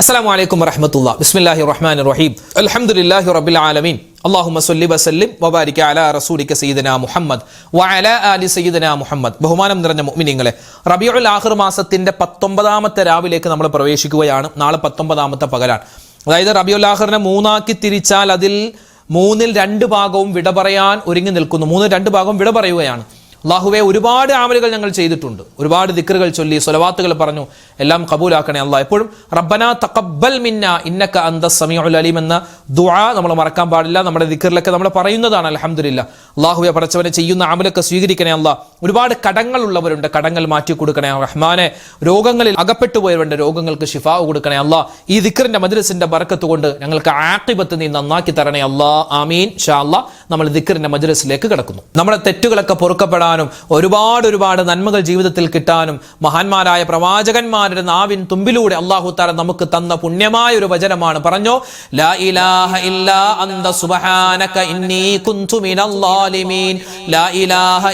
അസ്സാം വലൈക്കും വറഹമത്തുള്ള ബിസ്മില്ലാഹി റഹ്മാൻ റഹീം അൽഹംദുലില്ലാഹി റബ്ബിൽ ആലമീൻ അള്ളാഹു സല്ലി വസല്ലിം വബാരിക്ക അലാ റസൂലിക സയ്യിദന മുഹമ്മദ് വഅല ആലി സയ്യിദന മുഹമ്മദ് ബഹുമാനം നിറഞ്ഞ മുഅ്മിനീങ്ങളെ റബിയുൽ ആഹിർ മാസത്തിന്റെ പത്തൊമ്പതാമത്തെ രാവിലേക്ക് നമ്മൾ പ്രവേശിക്കുകയാണ്. നാളെ പത്തൊമ്പതാമത്തെ പകലാണ്. അതായത് റബിയുൽ ആഹിറിനെ മൂന്നാക്കി തിരിച്ചാൽ അതിൽ മൂന്നിൽ രണ്ട് ഭാഗവും വിട പറയാൻ ഒരുങ്ങി നിൽക്കുന്നു. മൂന്നിൽ രണ്ട് ഭാഗവും വിട പറയുകയാണ്. അള്ളാഹുവെ ഒരുപാട് ആമലുകൾ ഞങ്ങൾ ചെയ്തിട്ടുണ്ട്. ഒരുപാട് ദിക്റുകൾ ചൊല്ലി സ്വലവാത്തുകൾ പറഞ്ഞു. എല്ലാം കബൂലാക്കണേ അല്ല. എപ്പോഴും റബ്ബന തക്കബൽ മിന്ന ഇന്നക്ക അന്ത സമീഉൽ അലീം എന്ന ദുആ നമ്മൾ മറക്കാൻ പാടില്ല. നമ്മുടെ ദിക്കറിലൊക്കെ നമ്മൾ പറയുന്നതാണ് അൽഹംദുലില്ലാ. അള്ളാഹുവെ പടച്ചവനെ ചെയ്യുന്ന അമലൊക്കെ സ്വീകരിക്കണേ അല്ല. ഒരുപാട് കടങ്ങൾ ഉള്ളവരുണ്ട് കടങ്ങൾ മാറ്റി കൊടുക്കണേ റഹ്മാനെ. രോഗങ്ങളിൽ അകപ്പെട്ടു പോയവരുണ്ട് രോഗങ്ങൾക്ക് ഷിഫാവ് കൊടുക്കണേ അല്ല. ഈ ദിക്കറിന്റെ മദ്രസിന്റെ ബർക്കത്ത് കൊണ്ട് ഞങ്ങൾക്ക് ആക്കിബത്ത് നീ നന്നാക്കി തരണേ അള്ളാ ആമീൻ. ഷാ അല്ലാ. നമ്മൾ ദിക്കറിന്റെ മജ്ലിസിലേക്ക് കിടക്കുന്നു. നമ്മുടെ തെറ്റുകളൊക്കെ പൊറുക്കപ്പെടാനും ഒരുപാട് ഒരുപാട് നന്മകൾ ജീവിതത്തിൽ കിട്ടാനും മഹാന്മാരായ പ്രവാചകന്മാരുടെ നാവിൻ തുമ്പിലൂടെ അള്ളാഹു താല നമുക്ക് തന്ന പുണ്യമായ ഒരു വചനമാണ്. പറഞ്ഞോ ലാ ഇലാഹ ഇല്ലാ സുബ്ഹാനക ഇന്നി കുന്തു മിനൽ ളാലിമീൻ ലാ ഇലാഹ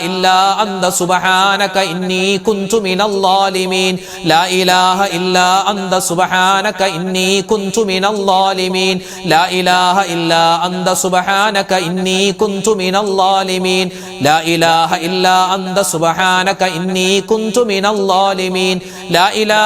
സുബ്ഹാനക ഇന്നി കുന്തു മിനൽ ളാലിമീൻ ലാ ഇലാഹ സുബ്ഹാനക ഇന്നി കുന്തു മിനൽ ളാലിമീൻ ലാ ഇലാഹ സുബ്ഹാനക ഇന്നി കുന്തു മിനൽ ളാലിമീൻ ലാ ഇലാഹ സുബ്ഹാനക ഇന്നി കുന്തു മിനൽ ളാലിമീൻ ലാ ഇലാഹ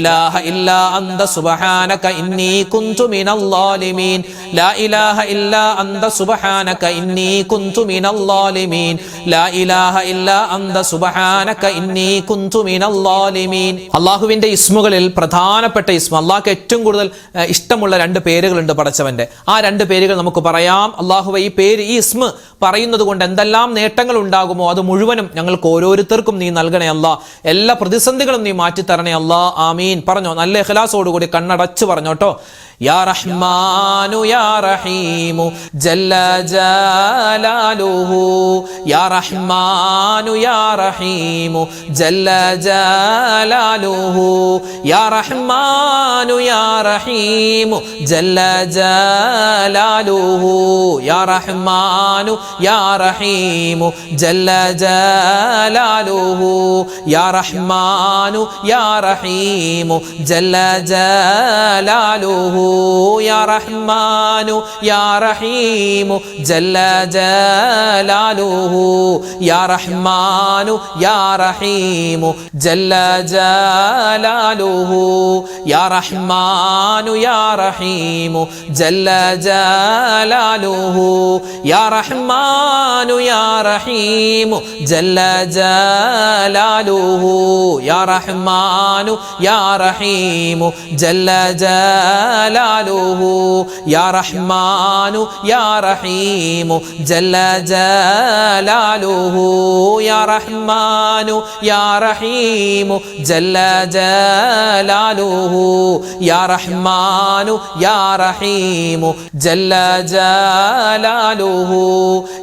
ഇലാഹ ഇല്ലാ അന്ത സുബ്ഹാനക ഇന്നി കുന്തു മിനൽ ളാലിമീൻ ലാ ഇലാഹ ഇല്ലാ അന്ത സുബ്ഹാനക ഇന്നി കുന്തു മിനൽ ളാലിമീൻ ലാ ഇലാഹ ഇല്ലാ അന്ത സുബ്ഹാനക ഇന്നി കുന്തു മിനൽ ളാലിമീൻ അള്ളാഹുവിന്റെ ഇസ്മുകളിൽ പ്രധാനപ്പെട്ട ഇസ്മ അള്ളാഹ്ക്ക് ഏറ്റവും കൂടുതൽ ഇഷ്ടമുള്ള രണ്ട് പേരുകളുണ്ട് പടച്ചവന്റെ ആ രണ്ട് പേരുകൾ നമുക്ക് പറയാം. അള്ളാഹുവ ഈ പേര് ഈ ഇസ്മ പറയുന്നത് കൊണ്ട് എന്തെല്ലാം നേട്ടങ്ങൾ ഉണ്ടാകുമോ അത് മുഴുവനും ഞങ്ങൾക്ക് ഓരോരുത്തർക്കും നീ നൽകണേ അല്ല എല്ലാ പ്രതിസന്ധികളും നീ മാറ്റി തരണേ അല്ലാ ആമീൻ. പറഞ്ഞോ? നല്ല ഖലാസോടുകൂടി കണ്ണടച്ച് പറഞ്ഞോട്ടോ يا رحمن يا رحيم جل جلاله. يا رحمن يا رحيم جل جلاله. يا رحمن يا رحيم جل جلاله. يا رحمن يا رحيم جل جلاله. يا رحمن يا رحيم جل جلاله. يا رحمن يا رحيم جل جلاله. يا رحمن يا رحيم جل جلاله. يا رحمن يا رحيم جل جلاله. يا رحمن يا رحيم جل جلاله. يا رحمن يا رحيم جل جلاله. جلاله يا رحمن يا رحيم جل جلاله يا رحمن يا رحيم جل جلاله يا رحمن يا رحيم جل جلاله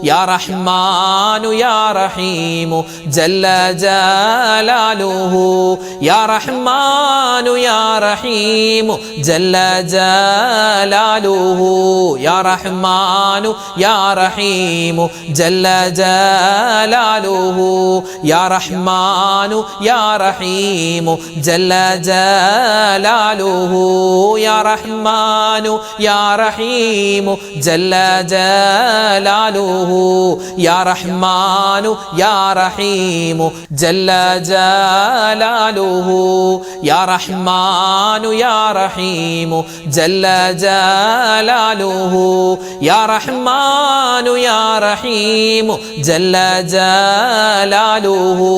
يا رحمن يا رحيم جل جلاله يا رحمن يا رحيم جل جلاله جلاله يا رحمن يا رحيم جل جلاله يا رحمن يا رحيم جل جلاله يا رحمن يا رحيم جل جلاله يا رحمن يا رحيم جل جلاله يا رحمن يا رحيم ജല്ല ജലാലുഹു യാ റഹ്മാനു യാ റഹീമു ജല്ല ജലാലുഹു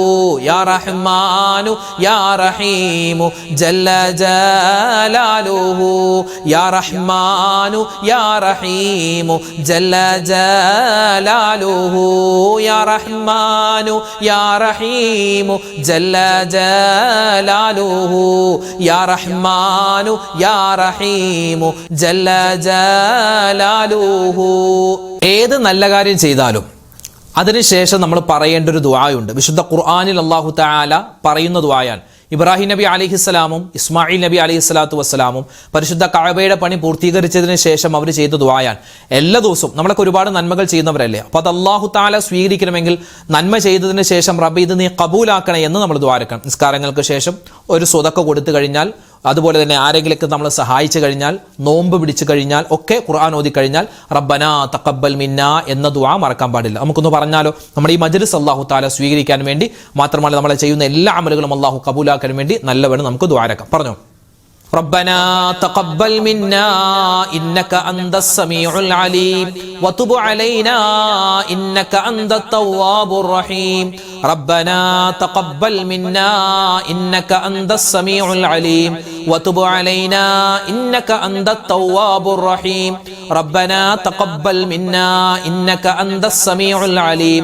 യാ റഹ്മാനു യാ റഹീമു ജല്ല ജലാലുഹു യാ റഹ്മാനു യാ റഹീമു ജല്ല ജലാലുഹു യാ റഹ്മാനു യാ റഹീമു ജല്ല ജലാലുഹു യാ റഹ്മാനു യാ റഹീമു ജല്ല ജലാലുഹു. ഏത് നല്ല കാര്യം ചെയ്താലും അതിനുശേഷം നമ്മൾ പറയേണ്ട ഒരു ദുആയുണ്ട്. വിശുദ്ധ ഖുർആാനിൽ അള്ളാഹു താല പറയുന്ന ദുആയാണ്. ഇബ്രാഹിം നബി അലിഹിസ്സലാമും ഇസ്മായിൽ നബി അലൈഹി സ്വലാത്തു വസ്സലാമും പരിശുദ്ധ കഅബയുടെ പണി പൂർത്തീകരിച്ചതിന് ശേഷം അവർ ചെയ്ത ദുആയാൻ എല്ലാ ദിവസവും നമ്മളൊക്കെ ഒരുപാട് നന്മകൾ ചെയ്യുന്നവരല്ലേ? അപ്പോൾ അത് അള്ളാഹു താല സ്വീകരിക്കണമെങ്കിൽ നന്മ ചെയ്തതിന് ശേഷം റബ്ബ് ഇത് നീ കബൂലാക്കണേ എന്ന് നമ്മൾ ദ്വാരക്കണം നിസ്കാരങ്ങൾക്ക് ശേഷം ഒരു സ്വതക്ക കൊടുത്തു കഴിഞ്ഞാൽ അതുപോലെ തന്നെ ആരെങ്കിലൊക്കെ നമ്മൾ സഹായിച്ചു കഴിഞ്ഞാൽ നോമ്പ് പിടിച്ചു കഴിഞ്ഞാൽ ഒക്കെ ഖുർആൻ ഓതി കഴിഞ്ഞാൽ റബ്ബന തക്കബൽ മിന്ന എന്ന ദുആ മറക്കാൻ പാടില്ല. നമുക്കൊന്ന് പറഞ്ഞാലോ നമ്മുടെ ഈ മജ്ലിസ് അള്ളാഹു താല സ്വീകരിക്കാൻ വേണ്ടി മാത്രമല്ല നമ്മളെ ചെയ്യുന്ന എല്ലാ അമലുകളും അള്ളാഹു കബൂലാക്കാൻ വേണ്ടി നല്ലവണ്ണം നമുക്ക് ദ്വാരക്കാം പറഞ്ഞു? ربنا تقبل منا إنك أنت السميع العليم وتب علينا إنك أنت التواب الرحيم ربنا تقبل منا إنك أنت السميع العليم وتب علينا إنك أنت التواب الرحيم ربنا تقبل منا إنك أنت السميع العليم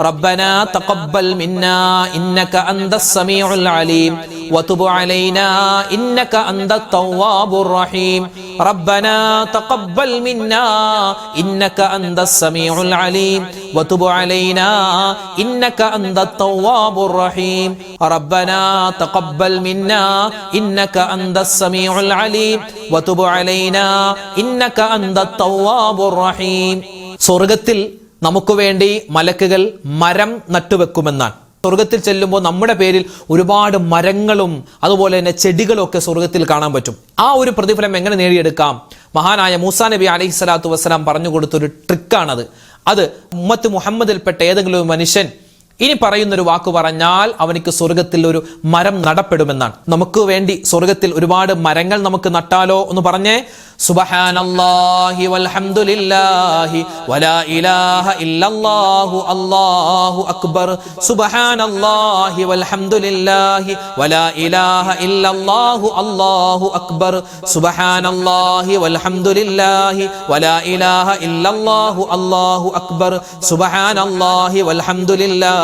ربنا تقبل منا إنك أنت السميع العليم وتب علينا إنك أنت التواب الرحيم ربنا تقبل منا إنك أنت السميع العليم وتب علينا إنك أنت التواب الرحيم ربنا تقبل منا إنك أنت السميع العليم وتب علينا إنك أنت التواب الرحيم സ്വർഗത്തിൽ നമുക്ക് വേണ്ടി മലക്കുകൾ മരം നട്ടുവെക്കുമെന്നാണ്. സ്വർഗത്തിൽ ചെല്ലുമ്പോൾ നമ്മുടെ പേരിൽ ഒരുപാട് മരങ്ങളും അതുപോലെ തന്നെ ചെടികളും ഒക്കെ സ്വർഗത്തിൽ കാണാൻ പറ്റും. ആ ഒരു പ്രതിഫലം എങ്ങനെ നേടിയെടുക്കാം? മഹാനായ മൂസാ നബി അലൈഹി സ്വലാത്തു വസ്സലാം പറഞ്ഞു കൊടുത്തൊരു ട്രിക്കാണത്. അത് ഉമ്മത്ത് മുഹമ്മദിൽപ്പെട്ട ഏതെങ്കിലും മനുഷ്യൻ ഇനി പറയുന്നൊരു വാക്ക് പറഞ്ഞാൽ അവനിക്ക് സ്വർഗത്തിൽ ഒരു മരം നടപ്പെടുമെന്നാണ്. നമുക്ക് വേണ്ടി സ്വർഗത്തിൽ ഒരുപാട് മരങ്ങൾ നമുക്ക് നട്ടാലോ എന്ന് പറഞ്ഞേ? സുബഹാനല്ലാഹി വൽഹംദുലില്ലാഹി വലാ ഇലാഹ ഇല്ലല്ലാഹു അല്ലാഹു അക്ബർ. സുബഹാനല്ലാഹി വൽഹംദുലില്ലാഹി വലാ ഇലാഹ ഇല്ലല്ലാഹു അല്ലാഹു അക്ബർ. സുബഹാനല്ലാഹി വൽഹംദുലില്ലാഹി വലാ ഇലാഹ ഇല്ലല്ലാഹു അല്ലാഹു അക്ബർ. വൽഹംദുലില്ലാഹി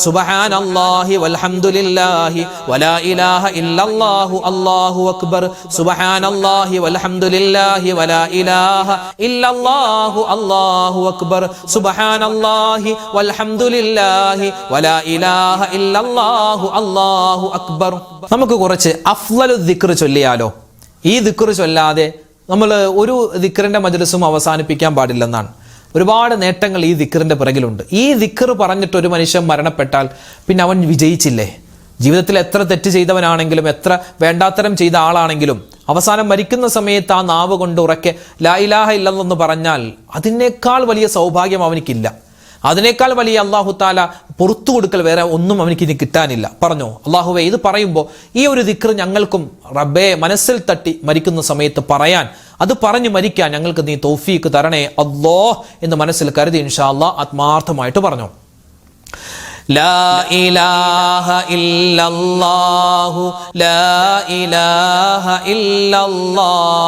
അക്ബർ സുബഹാനല്ലാഹി വൽഹംദുലില്ലാഹി വലാ ഇലാഹ ഇല്ലല്ലാഹു അല്ലാഹു അക്ബർ. സുബഹാനല്ലാഹി വൽഹംദുലില്ലാഹി വലാ ഇലാഹ ഇല്ലല്ലാഹു അല്ലാഹു അക്ബർ. സുബഹാനല്ലാഹി വൽഹംദുലില്ലാഹി വലാ ഇലാഹ ഇല്ലല്ലാഹു അല്ലാഹു അക്ബർ. നമുക്ക് കുറച്ച് അഫ്ലലു ദിക്ർ ചൊല്ലിയാലോ? ഈ ദിക്ർ ചൊല്ലാതെ നമ്മൾ ഒരു ദിക്റിന്റെ മജ്ലിസും അവസാനിപ്പിക്കാൻ പാടില്ലെന്നാണ്. ഒരുപാട് നേട്ടങ്ങൾ ഈ ദിക്കറിന്റെ പിറകിലുണ്ട്. ഈ ദിക്കർ പറഞ്ഞിട്ട് ഒരു മനുഷ്യൻ മരണപ്പെട്ടാൽ പിന്നെ അവൻ വിജയിച്ചില്ലേ? ജീവിതത്തിൽ എത്ര തെറ്റ് ചെയ്തവനാണെങ്കിലും എത്ര വേണ്ടാത്തരം ചെയ്ത ആളാണെങ്കിലും അവസാനം മരിക്കുന്ന സമയത്ത് ആ നാവ് കൊണ്ട് ഉറക്കെ ലായിലാഹ ഇല്ലെന്നൊന്ന് ഇല്ലെന്ന് പറഞ്ഞാൽ അതിനേക്കാൾ വലിയ സൗഭാഗ്യം അവനിക്കില്ല. അതിനേക്കാൾ വലിയ അള്ളാഹു താല പുറത്തു കൊടുക്കൽ വേറെ ഒന്നും അവനിക്ക് ഇനി കിട്ടാനില്ല പറഞ്ഞോ അള്ളാഹുവെ ഇത് പറയുമ്പോൾ ഈ ഒരു ദിക്ർ ഞങ്ങൾക്കും റബ്ബെ മനസ്സിൽ തട്ടി മരിക്കുന്ന സമയത്ത് പറയാൻ അത് പറഞ്ഞു മരിക്കാൻ ഞങ്ങൾക്ക് നീ തൗഫീക്ക് തരണേ അല്ലോ എന്ന് മനസ്സിൽ കരുതി ഇൻഷാ അള്ളാഹ് ആത്മാർത്ഥമായിട്ട് പറഞ്ഞു لا إله إلا الله لا إله إلا الله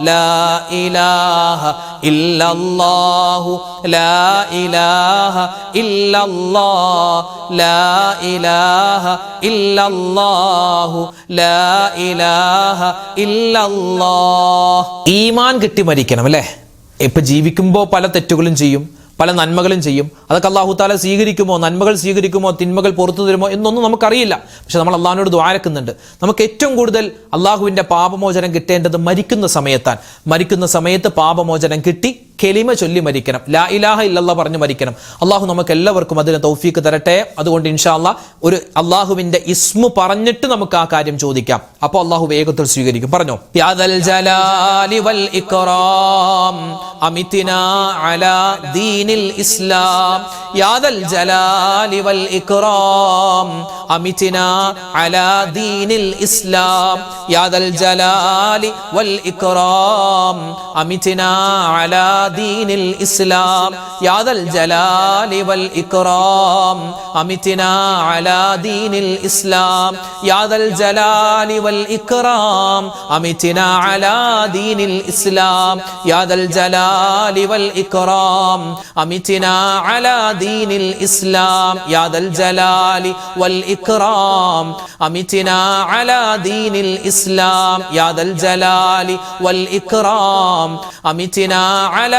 لا إله إلا الله لا إله إلا الله لا إله إلا الله لا إله إلا الله ഈമാൻ കിട്ടി മരിക്കണം അല്ലേ ഇപ്പൊ ജീവിക്കുമ്പോൾ പല തെറ്റുകളും ചെയ്യും പല നന്മകളും ചെയ്യും. അതൊക്കെ അള്ളാഹു താല സ്വീകരിക്കുമോ? നന്മകൾ സ്വീകരിക്കുമോ? തിന്മകൾ പുറത്തു തരുമോ? എന്നൊന്നും നമുക്കറിയില്ല. പക്ഷെ നമ്മൾ അള്ളാഹിനോട് ദ്വാരക്കുന്നുണ്ട് നമുക്ക് ഏറ്റവും കൂടുതൽ അള്ളാഹുവിന്റെ പാപമോചനം കിട്ടേണ്ടത് മരിക്കുന്ന സമയത്താൻ മരിക്കുന്ന സമയത്ത് പാപമോചനം കിട്ടി കെലിമ ചൊല്ലി മരിക്കണം. ലാ ഇലാഹ ഇല്ലല്ല പറഞ്ഞു മരിക്കണം. അള്ളാഹു നമുക്ക് എല്ലാവർക്കും അതിന് തൗഫീക്ക് തരട്ടെ. അതുകൊണ്ട് ഇൻഷാ അല്ലാ ഒരു അള്ളാഹുവിന്റെ ഇസ്മു പറഞ്ഞിട്ട് നമുക്ക് ആ കാര്യം ചോദിക്കാം. അപ്പോൾ അള്ളാഹു വേഗത്തിൽ സ്വീകരിക്കും. പറഞ്ഞോ? ഇസ്ലാം. യാദൽ ജലാലി വൽ അലാ ദീനിൽ ഇസ്ലാം. യാദൽ ജലാലി വൽ അലാ ദീൻ الإسلام يا ذا الجلال والإكرام أمتنا على دين الإسلام يا ذا الجلال والإكرام أمتنا على دين الإسلام يا ذا الجلال والإكرام أمتنا على دين الإسلام يا ذا الجلال والإكرام أمتنا على دين الإسلام يا ذا الجلال والإكرام أمتنا على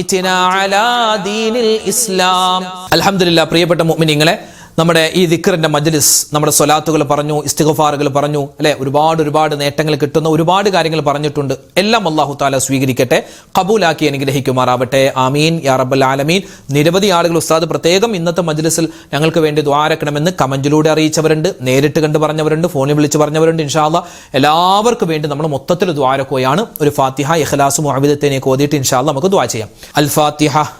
അമിറ്റിന അലാ ദീനിൽ ഇസ്ലാം. അൽഹംദുലില്ലാ പ്രിയപ്പെട്ട മുഅ്മിനീങ്ങളെ നമ്മുടെ ഈ ദിക്റിന്റെ മജ്ലിസ് നമ്മുടെ സ്വലാത്തുകൾ പറഞ്ഞു ഇസ്തിഗഫാറുകൾ പറഞ്ഞു അല്ലെ? ഒരുപാട് ഒരുപാട് നേട്ടങ്ങൾ കിട്ടുന്ന ഒരുപാട് കാര്യങ്ങൾ പറഞ്ഞിട്ടുണ്ട്. എല്ലാം അള്ളാഹു താല സ്വീകരിക്കട്ടെ കബൂലാക്കി അനുഗ്രഹിക്കുമാറാവട്ടെ. ആമീൻ. യാ റബ്ബൽ ആലമീൻ. നിരവധി ആളുകൾ ഉസ്താദ് പ്രത്യേകം ഇന്നത്തെ മജ്ലിസിൽ ഞങ്ങൾക്ക് വേണ്ടി ദ്വാരക്കണമെന്ന് കമന്റിലൂടെ അറിയിച്ചവരുണ്ട് നേരിട്ട് കണ്ട് പറഞ്ഞവരുണ്ട് ഫോണിൽ വിളിച്ച് പറഞ്ഞവരുണ്ട് ഇൻഷാല്ല എല്ലാവർക്കും വേണ്ടി നമ്മൾ മൊത്തത്തിൽ ദ്വാരക്കോയാണ് ഒരു ഫാത്തിഹ ഇഖ്ലാസ് മുഅബിദത്തിനെ കോതിയിട്ട് ഇൻഷാല്ല നമുക്ക് ദ്വാ ചെയ്യാം. അൽ ഫാത്തിഹ.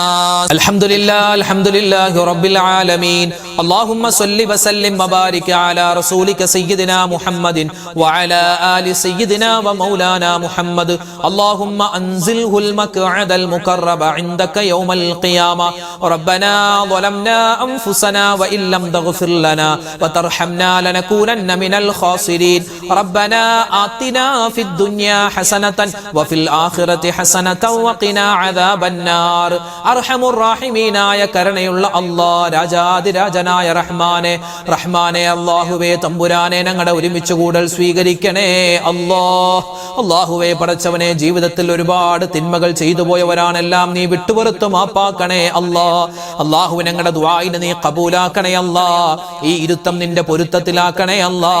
الحمد لله الحمد لله رب العالمين. اللهم صل وسلم وبارك على رسولك سيدنا محمد وعلى آل سيدنا ومولانا محمد. اللهم أنزله المقعد المقرب عندك يوم القيامة. ربنا ظلمنا أنفسنا وإن لم تغفر لنا وترحمنا لنكونن من الخاسرين. ربنا آتنا في الدنيا حسنة وفي الآخرة حسنة وقنا عذاب النار. അർഹമുറാഹിമീനായ കരുണയുള്ള അള്ളാ രാജാതിരാജനായ റഹ്മാനെ റഹ്മാനെ അള്ളാഹുവേ തമ്പുരാനെ ഞങ്ങളുടെ ഒരുമിച്ച് കൂടൽ സ്വീകരിക്കണേ അല്ലാ അള്ളാഹുവെ പടച്ചവനെ ജീവിതത്തിൽ ഒരുപാട് തിന്മകൾ ചെയ്തു പോയവരാണെല്ലാം നീ വിട്ടുപുറത്തു മാപ്പാക്കണേ അല്ലാ അള്ളാഹു ഞങ്ങളുടെ ദ്വായിന് നീ കബൂലാക്കണേ അല്ലാ ഈ ഇരുത്തം നിന്റെ പൊരുത്തത്തിലാക്കണേ അല്ലാ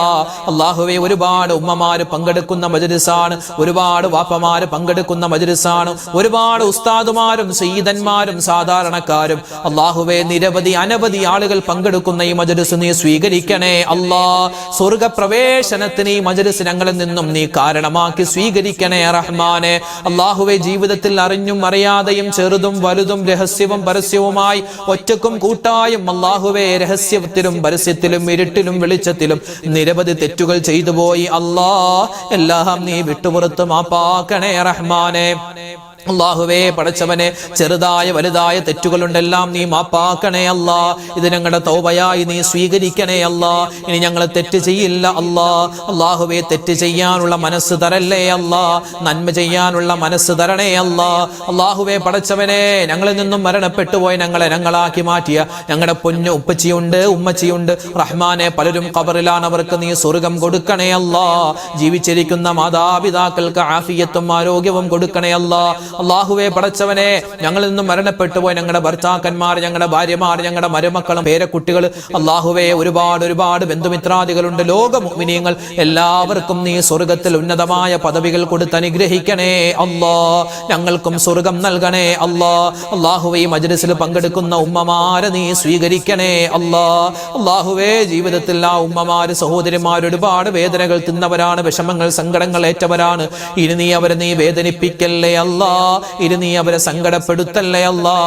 അള്ളാഹുവെ ഒരുപാട് ഉമ്മമാര് പങ്കെടുക്കുന്ന മജുരിസാണ് ഒരുപാട് വാപ്പമാര് പങ്കെടുക്കുന്ന മജുരിസാണ് ഒരുപാട് ഉസ്താദുമാരും സയ്യിദന്മാർ സയ്യിദന്മാരും സാധാരണക്കാരും അള്ളാഹുവെ നിരവധി അനവധി ആളുകൾ പങ്കെടുക്കുന്ന ഈ മജലിസ് നീ സ്വീകരിക്കണേ അല്ലാ. സ്വർഗ പ്രവേശനത്തിന് ഈ മജലിസ് ഞങ്ങളിൽ നിന്നും നീ കാരണമാക്കി സ്വീകരിക്കണേ റഹ്മാനെ. അള്ളാഹുവെ ജീവിതത്തിൽ അറിഞ്ഞും അറിയാതെയും ചെറുതും വലുതും രഹസ്യവും പരസ്യവുമായി ഒറ്റക്കും കൂട്ടായും അള്ളാഹുവെ രഹസ്യത്തിലും പരസ്യത്തിലും ഇരുട്ടിലും വെളിച്ചത്തിലും നിരവധി തെറ്റുകൾ ചെയ്തുപോയി അല്ലാ എല്ലാം നീ വിട്ടുപുറത്ത് മാപ്പാക്കണേ റഹ്മാനെ. അള്ളാഹുവേ പടച്ചവനെ ചെറുതായ വലുതായ തെറ്റുകളുണ്ടെല്ലാം നീ മാപ്പാക്കണേ അല്ല. ഇത് ഞങ്ങളുടെ തൗബയായി നീ സ്വീകരിക്കണേ അല്ല. ഇനി ഞങ്ങൾ തെറ്റ് ചെയ്യില്ല അല്ലാ. അള്ളാഹുവേ തെറ്റ് ചെയ്യാനുള്ള മനസ്സ് തരല്ലേ അല്ല. നന്മ ചെയ്യാനുള്ള മനസ്സ് തരണേ അല്ല. അള്ളാഹുവേ പടച്ചവനെ ഞങ്ങളിൽ നിന്നും മരണപ്പെട്ടു പോയ ഞങ്ങളെ ഞങ്ങളാക്കി മാറ്റിയ ഞങ്ങളുടെ പൊന്നു ഉപ്പച്ചിയുണ്ട് ഉമ്മച്ചിയുണ്ട്. റഹ്മാനെ പലരും കബറിലാണ് അവർക്ക് നീ സ്വർഗം കൊടുക്കണേ അല്ല. ജീവിച്ചിരിക്കുന്ന മാതാപിതാക്കൾക്ക് ആഫിയത്തും ആരോഗ്യവും കൊടുക്കണേ അല്ല. അള്ളാഹുവെ പടച്ചവനെ ഞങ്ങളിൽ നിന്നും മരണപ്പെട്ടു പോയ ഞങ്ങളുടെ ഭർത്താക്കന്മാർ ഞങ്ങളുടെ ഭാര്യമാർ ഞങ്ങളുടെ മരുമക്കളും പേരക്കുട്ടികൾ. അള്ളാഹുവെ ഒരുപാട് ഒരുപാട് ബന്ധുമിത്രാദികളുണ്ട്. ലോക മുഅ്മിനീങ്ങൾ എല്ലാവർക്കും നീ സ്വർഗത്തിൽ ഉന്നതമായ പദവികൾ കൊടുത്ത് അനുഗ്രഹിക്കണേ അല്ലാ ഞങ്ങൾക്കും സ്വർഗം നൽകണേ അല്ലാ അള്ളാഹുവെ ഈ മജ്ലിസിൽ പങ്കെടുക്കുന്ന ഉമ്മമാരെ നീ സ്വീകരിക്കണേ അല്ലാ അള്ളാഹുവേ ജീവിതത്തിൽ ആ ഉമ്മമാര് സഹോദരിമാർ ഒരുപാട് വേദനകൾ തിന്നവരാണ് വിഷമങ്ങൾ സങ്കടങ്ങൾ ഏറ്റവരാണ്. ഇനി നീ അവരെ നീ വേദനിപ്പിക്കല്ലേ അല്ലാ ഇനി നീ അവരെ സങ്കടപ്പെടുത്തല്ലേ അല്ലാ?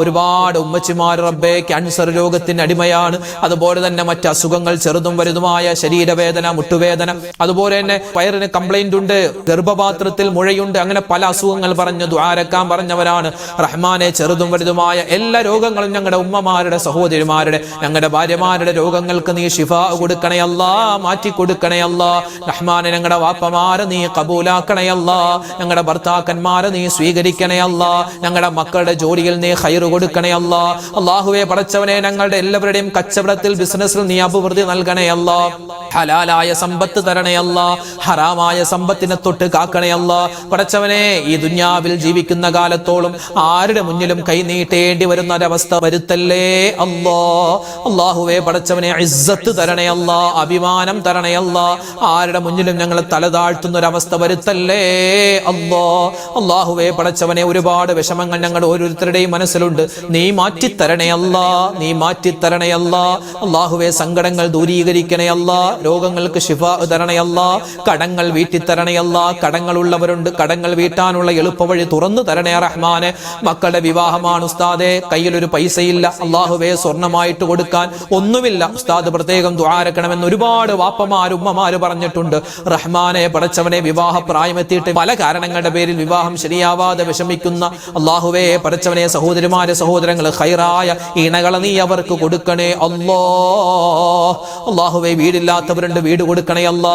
ഒരുപാട് ഉമ്മച്ചിമാർ റബ്ബേ ക്യാൻസർ രോഗത്തിന് അടിമയാണ്. അതുപോലെ തന്നെ മറ്റ് അസുഖങ്ങൾ ചെറുതും വലുതുമായ ശരീരവേദന മുട്ടുവേദന. അതുപോലെ തന്നെ വയറിന് കംപ്ലൈന്റ് ഉണ്ട് ഗർഭപാത്രത്തിൽ മുഴയുണ്ട്. അങ്ങനെ പല അസുഖങ്ങൾ പറഞ്ഞു ദ്വാരക്കാൻ പറഞ്ഞവരാണ്. റഹ്മാനെ ചെറുതും വലുതുമായ എല്ലാ രോഗങ്ങളും ഞങ്ങളുടെ ഉമ്മമാരുടെ സഹോദരിമാരുടെ ഞങ്ങളുടെ ഭാര്യമാരുടെ രോഗങ്ങൾക്ക് നീ ഷിഫ കൊടുക്കണേ അല്ലാ മാറ്റി കൊടുക്കണേ അല്ലാ. റഹ്മാനെ ഞങ്ങളുടെ വാപ്പമാരെ നീ കബൂലാക്കണയല്ല ഞങ്ങളുടെ ഭർത്താക്കന്മാരെ നീ സ്വീകരിക്കണേ അല്ലാ. ഞങ്ങളുടെ മക്കളുടെ ജോലിയിൽ നീ ഹൈറ് കൊടുക്കണേ അല്ലാ. അള്ളാഹുവെ പടച്ചവനെ ഞങ്ങളുടെ എല്ലാവരുടെയും കച്ചവടത്തിൽ ബിസിനസ്സിൽ നീ അഭിവൃദ്ധി നൽകണേ ഹലാലായ സമ്പത്ത് തരണേ ഹറാമായ സമ്പത്തിനെ തൊട്ട് കാക്കണേ അല്ലാ. പടച്ചവനെ ഈ ദുന്യാവിൽ ജീവിക്കുന്ന കാലത്തോളം ആരുടെ മുന്നിലും കൈ നീട്ടേണ്ടി വരുന്ന ഒരവസ്ഥ വരുത്തല്ലേ അല്ലോ. അള്ളാഹുവെ പടച്ചവനെ ഇസ്സത്ത് തരണേ അഭിമാനം തരണേ ആരുടെ മുന്നിലും ഞങ്ങൾ തല താഴ്ത്തുന്ന ഒരവസ്ഥ വരുത്തല്ലേ അല്ലോ. അള്ളാഹുവെ പടച്ചവനെ ഒരുപാട് വിഷമങ്ങൾ ഞങ്ങൾ ഓരോരുത്തരുടെയും മനസ്സിലുണ്ട്. നീ മാറ്റിത്തരണേ അല്ലാ നീ മാറ്റിത്തരണേ അല്ലാ. അള്ളാഹുവെ സങ്കടങ്ങൾ ദൂരീകരിക്കണേ അല്ലാ. രോഗങ്ങൾക്ക് ശിഫ തരണേ കടങ്ങൾ വീട്ടിത്തരണേ അല്ലാ. കടങ്ങളുള്ളവരുണ്ട് കടങ്ങൾ വീട്ടാനുള്ള എളുപ്പവഴി തുറന്നു തരണേ റഹ്മാനെ. മക്കളുടെ വിവാഹമാണ് ഉസ്താദെ കയ്യിലൊരു പൈസയില്ല. അള്ളാഹുവെ സ്വർണമായിട്ട് കൊടുക്കാൻ ഒന്നുമില്ല. ഉസ്താദ് പ്രത്യേകം ദ്വാരക്കണമെന്ന് ഒരുപാട് വാപ്പമാരും ഉമ്മമാര് പറഞ്ഞിട്ടുണ്ട്. റഹ്മാനെ പടച്ചവനെ വിവാഹ പ്രായമെത്തിയിട്ട് പല കാരണങ്ങളുടെ പേരിൽ വിവാഹം ശരിയാവാതെ വിഷമിക്കുന്ന അള്ളാഹുവെ പഠിച്ചവനെ സഹോദരിമാരെ സഹോദരങ്ങൾ ഹൈറായ ഇണകളെ നീ അവർക്ക് കൊടുക്കണേ അല്ലോ. അള്ളാഹുവെ വീടില്ലാത്തവരുണ്ട് വീട് കൊടുക്കണേ അല്ല.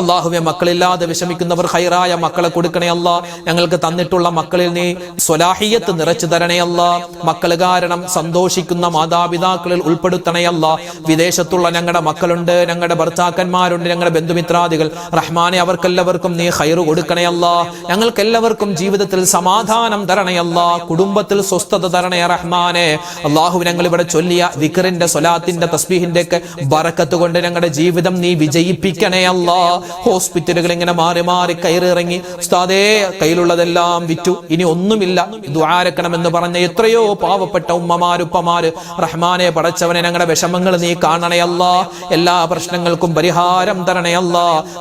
അള്ളാഹുവെ മക്കളില്ലാതെ വിഷമിക്കുന്നവർ ഹൈറായ മക്കളെ കൊടുക്കണേ അല്ല. ഞങ്ങൾക്ക് തന്നിട്ടുള്ള മക്കളിൽ നീ സ്വലാഹിയത്ത് നിറച്ചു തരണേ അല്ല. മക്കൾ കാരണം സന്തോഷിക്കുന്ന മാതാപിതാക്കളിൽ ഉൾപ്പെടുത്തണേ അല്ല. വിദേശത്തുള്ള ഞങ്ങളുടെ മക്കളുണ്ട് ഞങ്ങളുടെ ഭർത്താക്കന്മാരുണ്ട് ഞങ്ങളുടെ ബന്ധുമിത്രാദികൾ. റഹ്മാനെ അവർക്കെല്ലാവർക്കും നീ ഹൈറ് കൊടുക്കണേ അല്ല. ഞങ്ങൾക്കെല്ലാവർക്കും ജീവിതത്തിൽ സമാധാനം തരണേ അല്ലാ കുടുംബത്തിൽ സ്വസ്ഥത തരണേ റഹ്മാനെ. അള്ളാഹു ഞങ്ങൾ ഇവിടെ ചൊല്ലിയ ദിക്റിന്റെ സ്വലാത്തിന്റെ തസ്ബീഹിന്റെ ഒക്കെ ബറക്കത്ത് കൊണ്ട് ഞങ്ങളുടെ ജീവിതം നീ വിജയിപ്പിക്കണേ അല്ല. ഹോസ്പിറ്റലുകൾ ഇങ്ങനെ മാറി മാറി കയറിറങ്ങി ഉസ്താദേ കയ്യിലുള്ളതെല്ലാം വിറ്റു. ഇനി ഒന്നുമില്ല. ദ്വാരക്കണമെന്ന് പറഞ്ഞ എത്രയോ പാവപ്പെട്ട ഉമ്മമാരുപ്പമാര് റഹ്മാനെ പടച്ചവനെ ഞങ്ങളുടെ വിഷമങ്ങൾ നീ കാണണേ അല്ല. എല്ലാ പ്രശ്നങ്ങൾക്കും പരിഹാരം തരണേ അല്ല.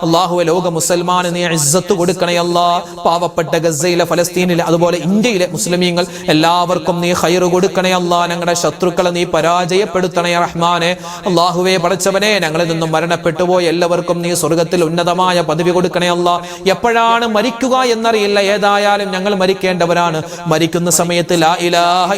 അള്ളാഹുവെ ലോക മുസൽമാന് നീ ഇസ്സത്ത് കൊടുക്കണേ അല്ല. പാവപ്പെട്ട ഗസയിലെ ഫലസ്തീനിലെ അതുപോലെ ഇന്ത്യയിലെ മുസ്ലിമീങ്ങൾ എല്ലാവർക്കും നീ ഹൈറ് കൊടുക്കണേ അള്ളാ ഞങ്ങളുടെ ശത്രുക്കളെ നീ പരാജയപ്പെടുത്തണേ റഹ്മാനെ. അള്ളാഹുവെ പടച്ചവനെ ഞങ്ങളിൽ നിന്നും മരണപ്പെട്ടു പോയ എല്ലാവർക്കും നീ സ്വർഗത്തിൽ ഉന്നതമായ പദവി കൊടുക്കണേ അല്ല. എപ്പോഴാണ് മരിക്കുക എന്നറിയില്ല ഏതായാലും ഞങ്ങൾ മരിക്കേണ്ടവരാണ്. മരിക്കുന്ന സമയത്ത് ലാ ഇലാഹ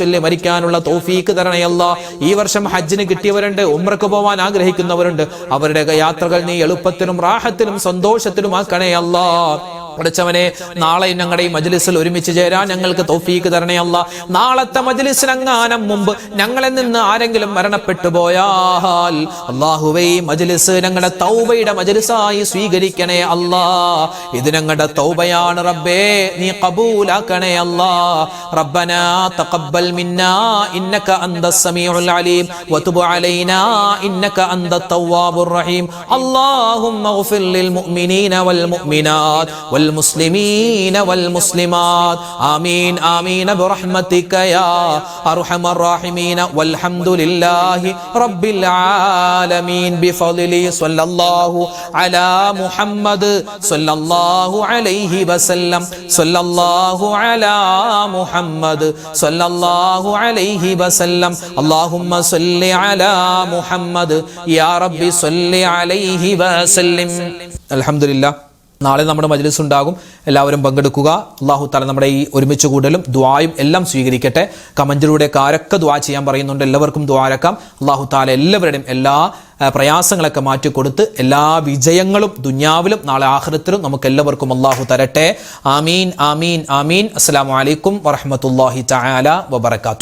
ചൊല്ലി മരിക്കാനുള്ള തോഫീക്ക് തരണേ അല്ല. ഈ വർഷം ഹജ്ജിന് കിട്ടിയവരുണ്ട് ഉമ്രക്ക് പോവാൻ ആഗ്രഹിക്കുന്നവരുണ്ട്. അവരുടെ യാത്രകൾ നീ എളുപ്പത്തിനും റാഹത്തിനും സന്തോഷത്തിനും ആക്കണേ അല്ലാ. പഠിച്ചവനെ നാളെ ഞങ്ങളുടെ ഈ മജ്ലിസിൽ ഒരുമിച്ച് ചേരാൻ ഞങ്ങൾക്ക് തോഫീക്ക് തരണേ അല്ല. നാളത്തെ മജ്ലിസിനങ്ങാനം മുമ്പ് ഞങ്ങളിൽ നിന്ന് ആരെങ്കിലും മരണപ്പെട്ടു പോയാൽ അള്ളാഹുവേ മജ്ലിസ് ഞങ്ങളുടെ തൗബയുടെ മജ്ലിസായി സ്വീകരിക്കണേ അല്ലാ. ഇത് ഞങ്ങളുടെ തൗബയാണ് റബ്ബേ നീ കബൂലാക്കണേ അല്ലാ. റബ്ബന തഖബ്ബൽ മിന്നാ ഇന്നക അന്ത സമീഉൽ അലീം. വതുബ് അലൈനാ ഇന്നക അന്ത തവ്വാബുർ റഹീം. അല്ലാഹുമ്മ ഗ്ഫിർ ലിൽ മുഅ്മിനീന വൽ മുഅ്മിനാത് വൽ والمسلمين والمسلمات آمين آمين برحمتك يا أرحم الراحمين والحمد لله رب العالمين بفضله صلى الله على محمد صلى الله عليه وسلم صلى الله على محمد صلى الله عليه وسلم اللهم صل على محمد يا رب صل عليه وسلم الحمد لله നാളെ നമ്മുടെ മജ്ലിസ് ഉണ്ടാകും. എല്ലാവരും പങ്കെടുക്കുക. അള്ളാഹു തല നമ്മുടെ ഈ ഒരുമിച്ച് കൂടലും ദ്വായും എല്ലാം സ്വീകരിക്കട്ടെ. കമന്റിലൂടെ ആരൊക്കെ ദ്വാ ചെയ്യാൻ പറയുന്നുണ്ട്. എല്ലാവർക്കും ദ്വാരക്കാം അള്ളാഹു താല എല്ലാവരുടെയും എല്ലാ പ്രയാസങ്ങളൊക്കെ മാറ്റിക്കൊടുത്ത് എല്ലാ വിജയങ്ങളും ദുന്യാവിലും നാളെ ആഹ്റത്തിലും നമുക്ക് എല്ലാവർക്കും അള്ളാഹു തരട്ടെ. ആമീൻ ആമീൻ ആമീൻ. അസ്സാം അലൈക്കും വറഹമത്തല്ലാഹി ചായാല വബറകാതുഹു.